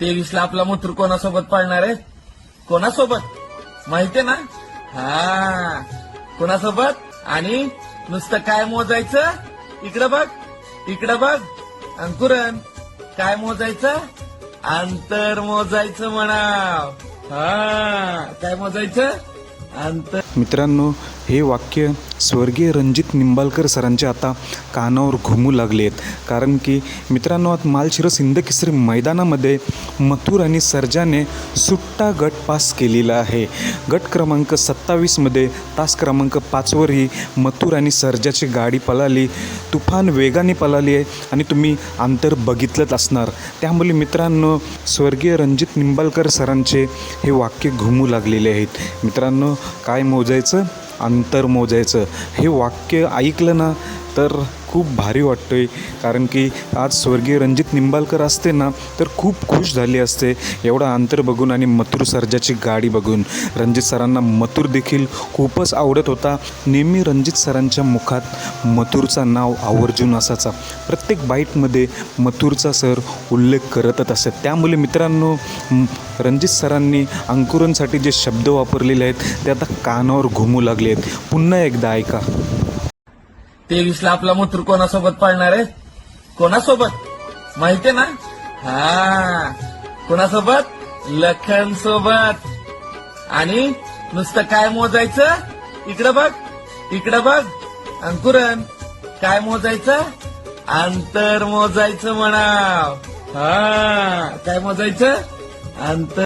तेवीसला आपला मूत्र कोणासोबत पाळणार आहे? कोणासोबत? माहितीये ना? हा. कोणासोबत? आणि नुसतं काय मोजायचं? इकडं बघ. इकडं बघ. अंकुरन. काय मोजायचं? अंतर मोजायचं म्हणाव. हा. काय मोजायचं? अंतर. मित्रांनो हे वाक्य स्वर्गीय रणजित निंबाळकर सरांचे आता कानावर घुमू लागले आहेत. कारण की मित्रांनो आज मालशिरस हिंदकेसरी मैदानामध्ये मथुर आणि सर्जाने सुट्टा गट पास केलेला आहे. गट क्रमांक सत्तावीसमध्ये तास क्रमांक पाचवरही मथुर आणि सर्जाची गाडी पळाली. तुफान वेगाने पळाली आहे आणि तुम्ही अंतर बघितलंच असणार. त्यामुळे मित्रांनो स्वर्गीय रणजित निंबाळकर सरांचे हे वाक्य घुमू लागलेले आहेत. मित्रांनो काय मोजायचं? अंतर मोजायचं. हे वाक्य ऐकलं ना तर खूप भारी वाटतोय. कारण की आज स्वर्गीय रणजित निंबाळकर असते ना तर खूप खुश झाली असते. एवढा अंतर बघून आणि मथुर सर्जाची गाडी बघून. रणजित सरांना मथुर देखील खूपच आवडत होता. नेहमी रणजित सरांच्या मुखात मथुरचा नाव आवर्जून असायचा. प्रत्येक बाईटमध्ये मथुरचा सर उल्लेख करतच असत त्यामुळे मित्रांनो रणजित सरांनी अंकुरणसाठी जे शब्द वापरलेले आहेत ते आता कानावर घुमू लागले आहेत. पुन्हा एकदा ऐका. तेवीसला आपला मूत्र कोणासोबत पाळणार आहे? कोणासोबत? माहितीये ना? हा. कोणासोबत? लखन सोबत आणि नुसतं काय मोजायचं? इकडं बघ इकडं बघ. अंकुरन काय मोजायचं? अंतर मोजायचं म्हणाव. हा. काय मोजायचं? अंतर